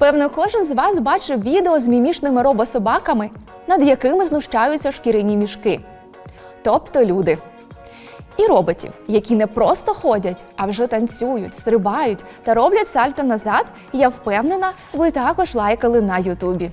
Певно, кожен з вас бачив відео з мімішними робособаками, над якими знущаються шкіряні мішки. Тобто люди. І роботів, які не просто ходять, а вже танцюють, стрибають та роблять сальто назад, я впевнена, ви також лайкали на Ютубі.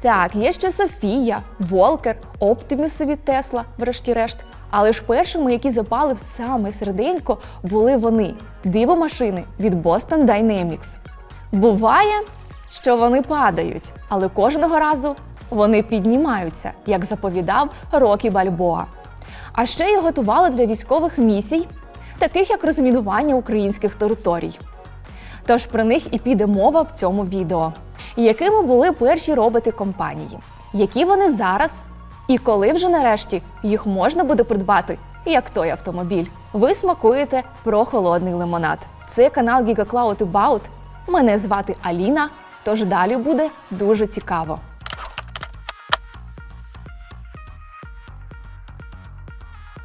Так, є ще Софія, Волкер, Оптимуси від Тесла, врешті-решт. Але ж першими, які запали в саме серденько, були вони дивомашини від Boston Dynamics. Буває, що вони падають, але кожного разу вони піднімаються, як заповідав Рокі Бальбоа. А ще й готували для військових місій, таких як розмінування українських територій. Тож про них і піде мова в цьому відео. Якими були перші роботи компанії? Які вони зараз? І коли вже нарешті їх можна буде придбати, як той автомобіль? Ви смакуєте про холодний лимонад. Це канал Giga Cloud About. Мене звати Аліна, тож далі буде дуже цікаво.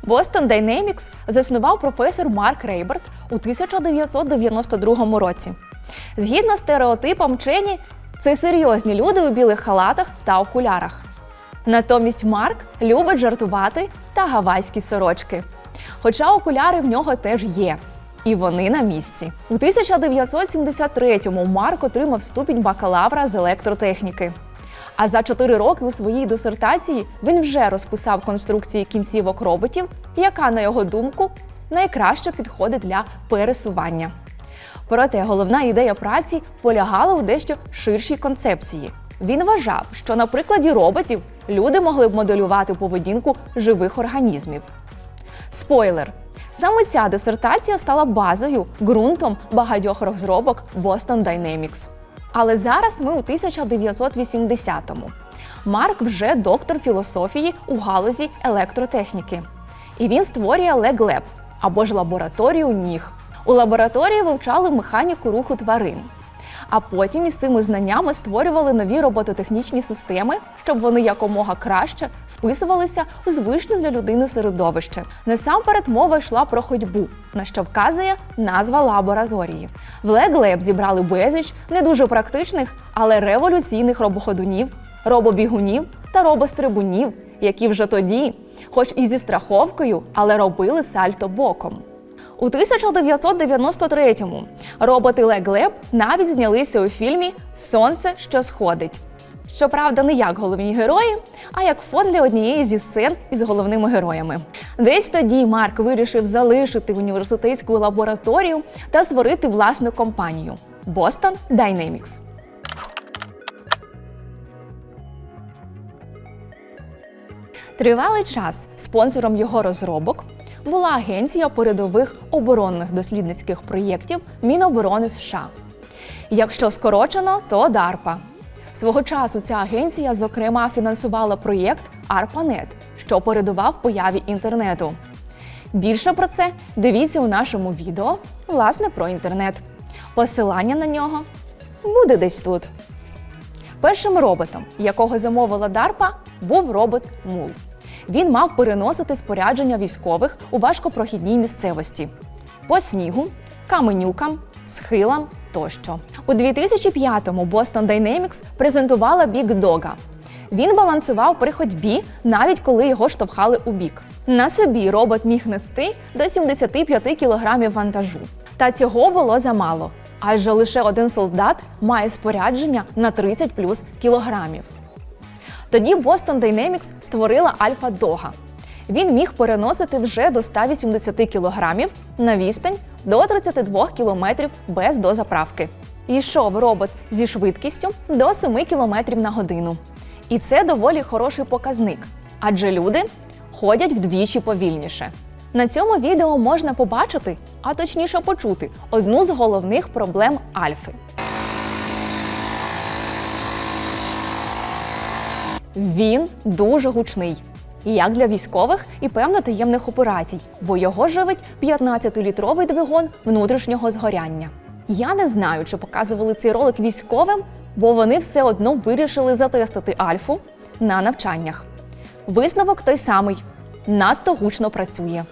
Boston Dynamics заснував професор Марк Рейберт у 1992 році. Згідно з стереотипом вчені, це серйозні люди у білих халатах та окулярах. Натомість Марк любить жартувати та гавайські сорочки. Хоча окуляри в нього теж є. І вони на місці. У 1973-му Марк отримав ступінь бакалавра з електротехніки. А за 4 роки у своїй дисертації він вже розписав конструкції кінцівок роботів, яка, на його думку, найкраще підходить для пересування. Проте головна ідея праці полягала у дещо ширшій концепції. Він вважав, що на прикладі роботів люди могли б моделювати поведінку живих організмів. Спойлер. Саме ця дисертація стала базою, ґрунтом багатьох розробок Boston Dynamics. Але зараз ми у 1980-му. Марк вже доктор філософії у галузі електротехніки. І він створює LegLab, або ж лабораторію ніг. У лабораторії вивчали механіку руху тварин. А потім із цими знаннями створювали нові робототехнічні системи, щоб вони якомога краще вписувалися у звичне для людини середовище. Насамперед мова йшла про ходьбу, на що вказує назва лабораторії. В LegLab зібрали безліч не дуже практичних, але революційних робоходунів, робобігунів та робострибунів, які вже тоді, хоч і зі страховкою, але робили сальто боком. У 1993-му роботи LegLab навіть знялися у фільмі Сонце, що сходить. Щоправда, не як головні герої, а як фон для однієї зі сцен із головними героями. Десь тоді Марк вирішив залишити університетську лабораторію та створити власну компанію Boston Dynamics. Тривалий час спонсором його розробок була агенція передових оборонних дослідницьких проєктів Міноборони США. Якщо скорочено, то DARPA. Свого часу ця агенція, зокрема, фінансувала проєкт ARPANET, що передував появі інтернету. Більше про це дивіться у нашому відео, власне, про інтернет. Посилання на нього буде десь тут. Першим роботом, якого замовила DARPA, був робот Мул. Він мав переносити спорядження військових у важкопрохідній місцевості по снігу, каменюкам, схилам тощо. У 2005-му Boston Dynamics презентувала Big Dog. Він балансував при ходьбі, навіть коли його штовхали у бік. На собі робот міг нести до 75 кг вантажу. Та цього було замало, адже лише один солдат має спорядження на 30 плюс кілограмів. Тоді Boston Dynamics створила Альфа Дога. Він міг переносити вже до 180 кг на відстань до 32 км без дозаправки. Йшов робот зі швидкістю до 7 км на годину. І це доволі хороший показник, адже люди ходять вдвічі повільніше. На цьому відео можна побачити, а точніше почути, одну з головних проблем Альфи. Він дуже гучний. І Як для військових і певно таємних операцій, бо його живить 15-літровий двигун внутрішнього згоряння. Я не знаю, чи показували цей ролик військовим, бо вони все одно вирішили затестити Альфу на навчаннях. Висновок той самий: надто гучно працює.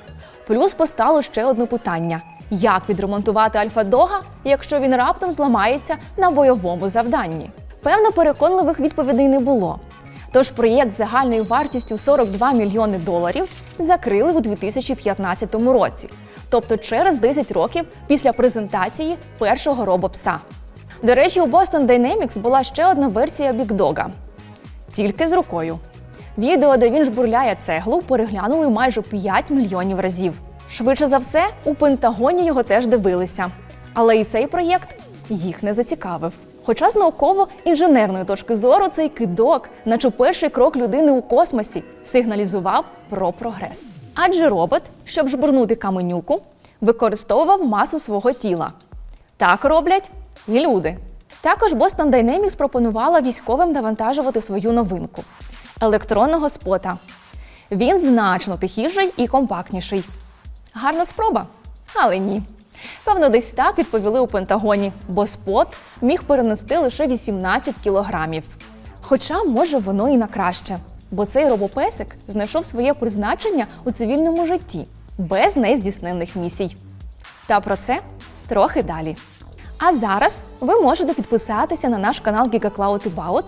Плюс постало ще одне питання: Як відремонтувати Альфа-Дога, якщо він раптом зламається на бойовому завданні? Певно, переконливих відповідей не було. Тож проєкт загальною вартістю 42 мільйони доларів закрили у 2015 році, тобто через 10 років після презентації першого робопса. До речі, у Boston Dynamics була ще одна версія Бікдога, тільки з рукою. Відео, де він жбурляє цеглу, переглянули майже 5 мільйонів разів. Швидше за все, у Пентагоні його теж дивилися. Але і цей проєкт їх не зацікавив. Хоча з науково-інженерної точки зору цей кидок, наче перший крок людини у космосі, сигналізував про прогрес. Адже робот, щоб жбурнути каменюку, використовував масу свого тіла. Так роблять і люди. Також Boston Dynamics пропонувала військовим навантажувати свою новинку електронного спота. Він значно тихіший і компактніший. Гарна спроба, але ні. Певно, десь так відповіли у Пентагоні, бо спот міг перенести лише 18 кілограмів. Хоча, може, воно і на краще, бо цей робопесик знайшов своє призначення у цивільному житті без нездійсненних місій. Та про це трохи далі. А зараз ви можете підписатися на наш канал Giga Cloud About,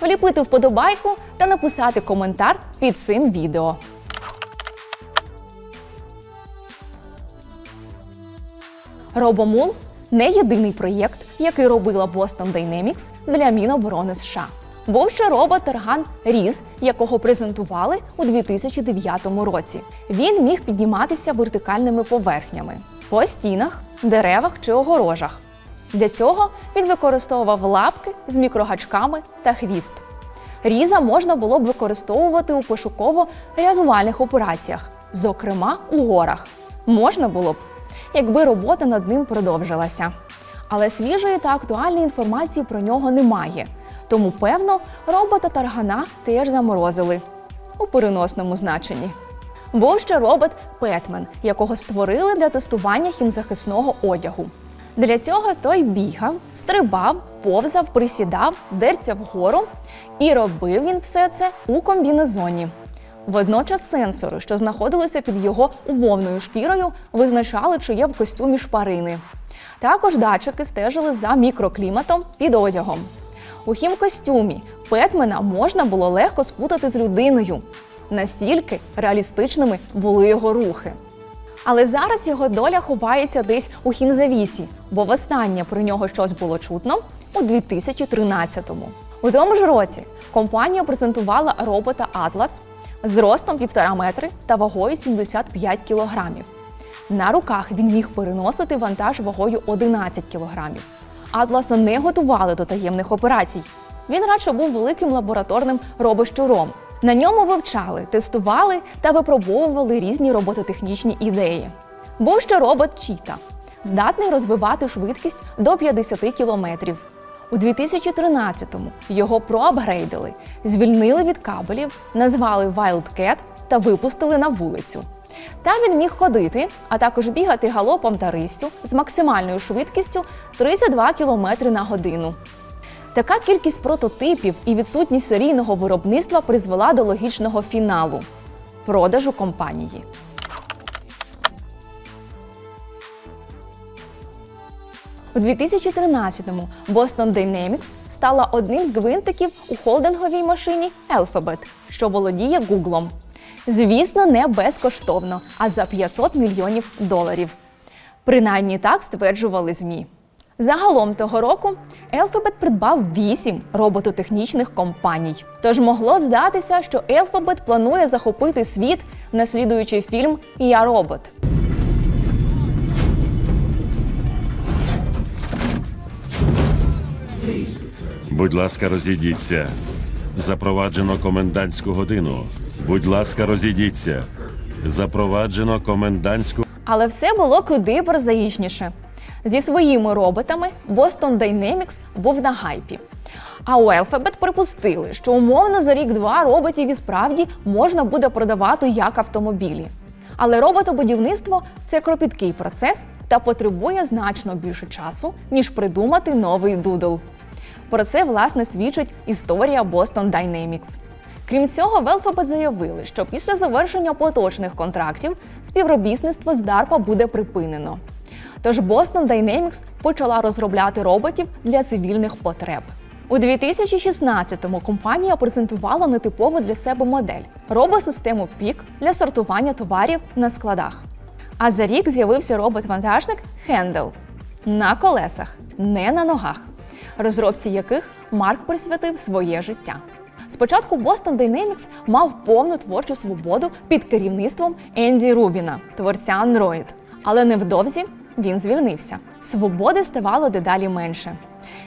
вліпити вподобайку та написати коментар під цим відео. Робомул не єдиний проєкт, який робила Boston Dynamics для Міноборони США. Був ще робот Тарган Різ, якого презентували у 2009 році. Він міг підніматися вертикальними поверхнями по стінах, деревах чи огорожах. Для цього він використовував лапки з мікрогачками та хвіст. Різа можна було б використовувати у пошуково-рятувальних операціях, зокрема у горах. Можна було б, якби робота над ним продовжилася. Але свіжої та актуальної інформації про нього немає. Тому, певно, робота Таргана теж заморозили у переносному значенні. Був ще робот Петмен, якого створили для тестування хімзахисного одягу. Для цього той бігав, стрибав, повзав, присідав, дерця вгору, і робив він все це у комбінезоні. Водночас сенсори, що знаходилися під його умовною шкірою, визначали, чи є в костюмі шпарини. Також датчики стежили за мікрокліматом під одягом. У хімкостюмі Петмена можна було легко спутати з людиною. Настільки реалістичними були його рухи. Але зараз його доля ховається десь у хімзавісі, бо востаннє про нього щось було чутно у 2013-му. У тому ж році компанія презентувала робота Atlas з ростом 1,5 метри та вагою 75 кілограмів. На руках він міг переносити вантаж вагою 11 кілограмів. Атласа не готували до таємних операцій. Він радше був великим лабораторним робощуром. На ньому вивчали, тестували та випробовували різні робототехнічні ідеї. Був ще робот Чіта, здатний розвивати швидкість до 50 кілометрів. У 2013-му його проапгрейдили, звільнили від кабелів, назвали Wildcat та випустили на вулицю. Там він міг ходити, а також бігати галопом та риссю з максимальною швидкістю 32 км на годину. Така кількість прототипів і відсутність серійного виробництва призвела до логічного фіналу продажу компанії. У 2013-му Boston Dynamics стала одним з гвинтиків у холдинговій машині Alphabet, що володіє Гуглом. Звісно, не безкоштовно, а за 500 мільйонів доларів. Принаймні так стверджували ЗМІ. Загалом того року Alphabet придбав 8 робототехнічних компаній. Тож могло здатися, що Alphabet планує захопити світ, наслідуючи фільм Я робот. Будь ласка, розійдіться. Запроваджено комендантську годину. Будь ласка, розійдіться. Запроваджено комендантську. Але все було куди прозаїчніше. Зі своїми роботами Boston Dynamics був на гайпі. А у Alphabet припустили, що умовно за рік-два роботів і справді можна буде продавати як автомобілі. Але роботобудівництво це кропіткий процес та потребує значно більше часу, ніж придумати новий дудл. Про це власне свідчить історія Boston Dynamics. Крім цього, в Alphabet заявили, що після завершення поточних контрактів співробітництво з DARPA буде припинено. Тож Boston Dynamics почала розробляти роботів для цивільних потреб. У 2016-му компанія презентувала нетипову для себе модель робосистему пік для сортування товарів на складах. А за рік з'явився робот-вантажник Хендел на колесах, не на ногах, розробці яких Марк присвятив своє життя. Спочатку Boston Dynamics мав повну творчу свободу під керівництвом Енді Рубіна, творця Android. Але невдовзі він звільнився. Свободи ставало дедалі менше.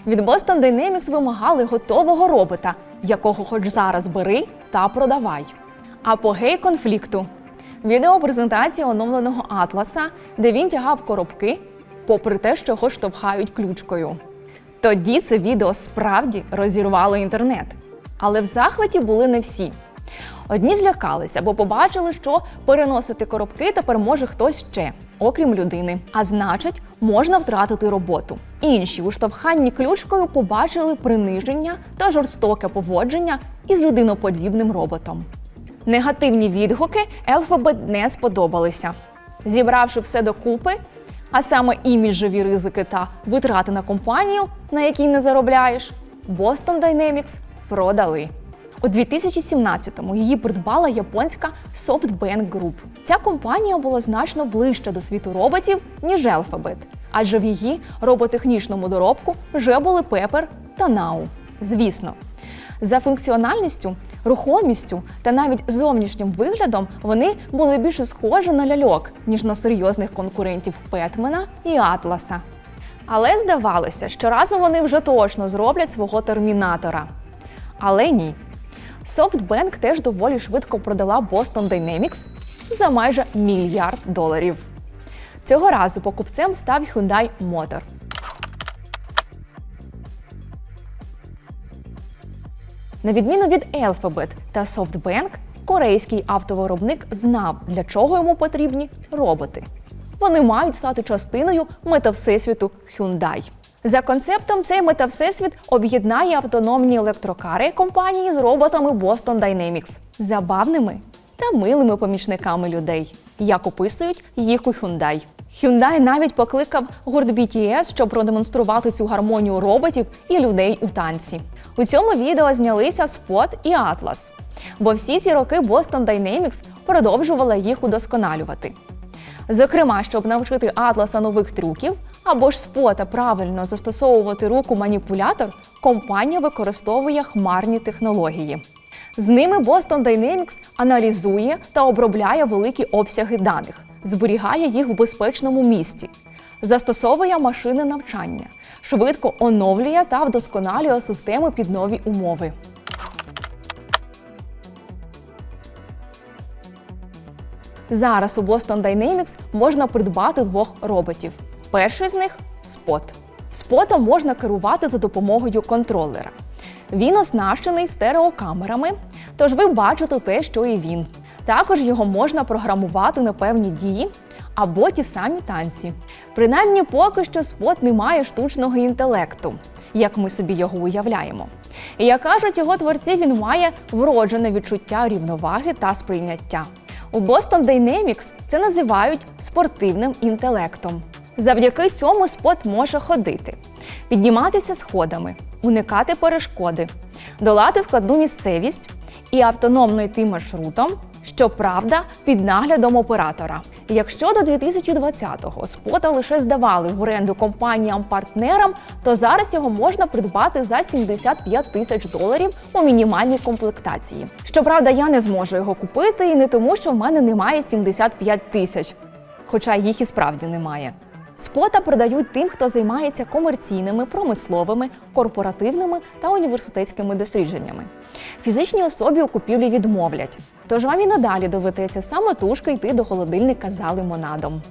Від Boston Dynamics вимагали готового робота, якого хоч зараз бери та продавай. Апогей конфлікту. Відеопрезентація оновленого Атласа, де він тягав коробки, попри те, що його штовхають ключкою. Тоді це відео справді розірвало інтернет. Але в захваті були не всі. Одні злякалися, бо побачили, що переносити коробки тепер може хтось ще, окрім людини. А значить, можна втратити роботу. Інші у штовханні ключкою побачили приниження та жорстоке поводження із людиноподібним роботом. Негативні відгуки Alphabet не сподобалися. Зібравши все докупи, а саме іміджеві ризики та витрати на компанію, на якій не заробляєш, Boston Dynamics продали. У 2017-му її придбала японська SoftBank Group. Ця компанія була значно ближче до світу роботів, ніж Alphabet, адже в її роботехнічному доробку вже були Pepper та Now. Звісно, за функціональністю, рухомістю та навіть зовнішнім виглядом вони були більше схожі на ляльок, ніж на серйозних конкурентів Петмена і Атласа. Але здавалося, що разом вони вже точно зроблять свого термінатора. Але ні. SoftBank теж доволі швидко продала Boston Dynamics за майже мільярд доларів. Цього разу покупцем став Hyundai Motor. На відміну від Alphabet та SoftBank, корейський автовиробник знав, для чого йому потрібні роботи. Вони мають стати частиною метавсесвіту Hyundai. За концептом, цей метавсесвіт об'єднає автономні електрокари компанії з роботами Boston Dynamics, забавними та милими помічниками людей, як описують їх у Hyundai. Hyundai навіть покликав гурт BTS, щоб продемонструвати цю гармонію роботів і людей у танці. У цьому відео знялися Spot і Atlas, бо всі ці роки Boston Dynamics продовжувала їх удосконалювати. Зокрема, щоб навчити Атласа нових трюків або ж спота правильно застосовувати руку маніпулятор, компанія використовує хмарні технології. З ними Boston Dynamics аналізує та обробляє великі обсяги даних, зберігає їх в безпечному місці, застосовує машини навчання, швидко оновлює та вдосконалює системи під нові умови. Зараз у Boston Dynamics можна придбати двох роботів. Перший з них спот. Спотом можна керувати за допомогою контролера. Він оснащений стереокамерами, тож ви бачите те, що і він. Також його можна програмувати на певні дії або ті самі танці. Принаймні, поки що спот не має штучного інтелекту, як ми собі його уявляємо. І як кажуть його творці, він має вроджене відчуття рівноваги та сприйняття. У Boston Dynamics це називають спортивним інтелектом. Завдяки цьому спот може ходити, підніматися сходами, уникати перешкоди, долати складну місцевість і автономно йти маршрутом, щоправда, під наглядом оператора. Якщо до 2020-го спота лише здавали в оренду компаніям-партнерам, то зараз його можна придбати за 75 тисяч доларів у мінімальній комплектації. Щоправда, я не зможу його купити і не тому, що в мене немає 75 тисяч, хоча їх і справді немає. Спота продають тим, хто займається комерційними, промисловими, корпоративними та університетськими дослідженнями. Фізичній особі у купівлі відмовлять, тож вам і надалі доведеться самотужки йти до холодильника за лимонадом.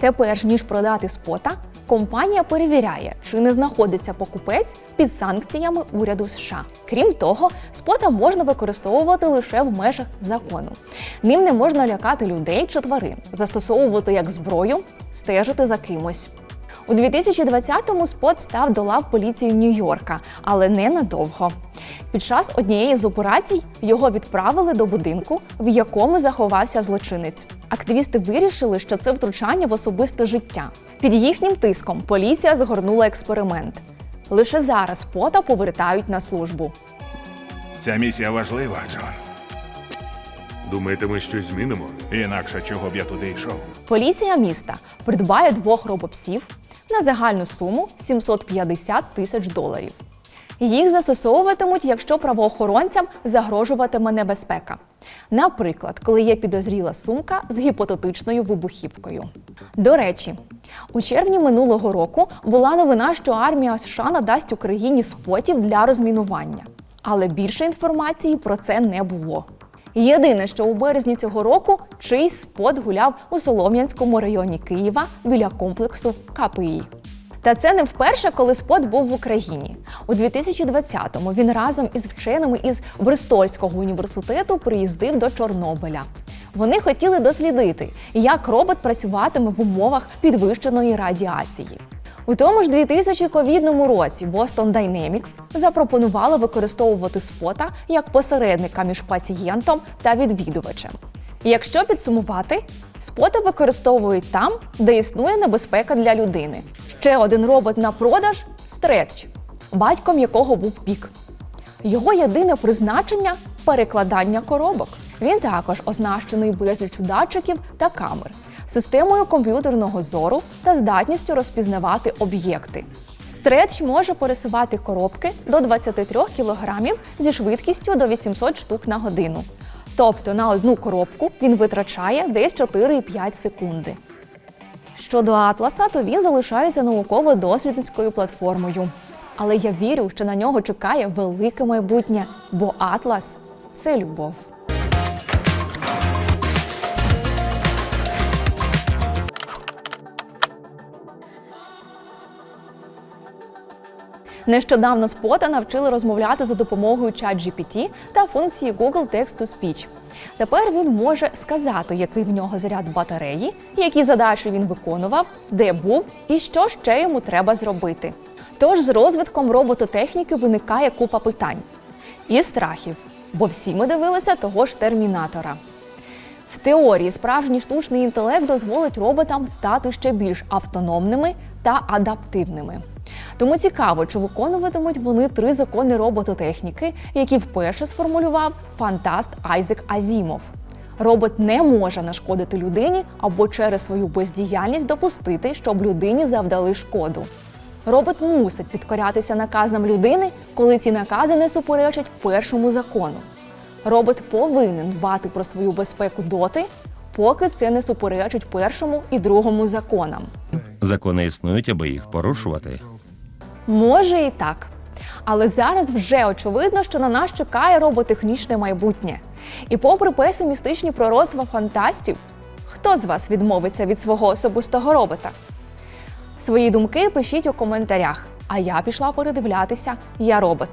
Тепер, ніж продати спота, компанія перевіряє, чи не знаходиться покупець під санкціями уряду США. Крім того, спота можна використовувати лише в межах закону. Ним не можна лякати людей чи тварин, застосовувати як зброю, стежити за кимось. У 2020-му спот став до лав поліції Нью-Йорка, але не надовго. Під час однієї з операцій його відправили до будинку, в якому заховався злочинець. Активісти вирішили, що це втручання в особисте життя. Під їхнім тиском поліція згорнула експеримент. Лише зараз пота повертають на службу. Ця місія важлива, Джон. Думаєте, ми щось змінимо? Інакше чого б я туди йшов? Поліція міста придбає двох робопсів на загальну суму 750 тисяч доларів. Їх застосовуватимуть, якщо правоохоронцям загрожуватиме небезпека. Наприклад, коли є підозріла сумка з гіпотетичною вибухівкою. До речі, у червні минулого року була новина, що армія США надасть Україні спотів для розмінування. Але більше інформації про це не було. Єдине, що у березні цього року чийсь спот гуляв у Солом'янському районі Києва біля комплексу КПІ. Та це не вперше, коли спот був в Україні. У 2020-му він разом із вченими із Бристольського університету приїздив до Чорнобиля. Вони хотіли дослідити, як робот працюватиме в умовах підвищеної радіації. У тому ж 2000 ковідному році Boston Dynamics запропонувала використовувати спота як посередника між пацієнтом та відвідувачем. Якщо підсумувати, споти використовують там, де існує небезпека для людини. Ще один робот на продаж стретч, батьком якого був пік. Його єдине призначення перекладання коробок. Він також оснащений безліччю датчиків та камер, системою комп'ютерного зору та здатністю розпізнавати об'єкти. Стретч може пересувати коробки до 23 кг зі швидкістю до 800 штук на годину. Тобто на одну коробку він витрачає десь 4,5 секунди. Щодо Атласа, то він залишається науково-дослідницькою платформою. Але я вірю, що на нього чекає велике майбутнє, бо Атлас це любов. Нещодавно спота навчили розмовляти за допомогою ChatGPT та функції Google Text-to-Speech. Тепер він може сказати, який в нього заряд батареї, які задачі він виконував, де був і що ще йому треба зробити. Тож з розвитком робототехніки виникає купа питань і страхів, бо всі ми дивилися того ж термінатора. В теорії справжній штучний інтелект дозволить роботам стати ще більш автономними та адаптивними. Тому цікаво, чи виконуватимуть вони три закони робототехніки, які вперше сформулював фантаст Айзек Азімов. Робот не може нашкодити людині або через свою бездіяльність допустити, щоб людині завдали шкоду. Робот мусить підкорятися наказам людини, коли ці накази не суперечать першому закону. Робот повинен дбати про свою безпеку доти, поки це не суперечить першому і другому законам. Закони існують, аби їх порушувати. Може і так. Але зараз вже очевидно, що на нас чекає роботехнічне майбутнє. І попри песимістичні пророцтва фантастів, хто з вас відмовиться від свого особистого робота? Свої думки пишіть у коментарях. А я пішла передивлятися Я робот.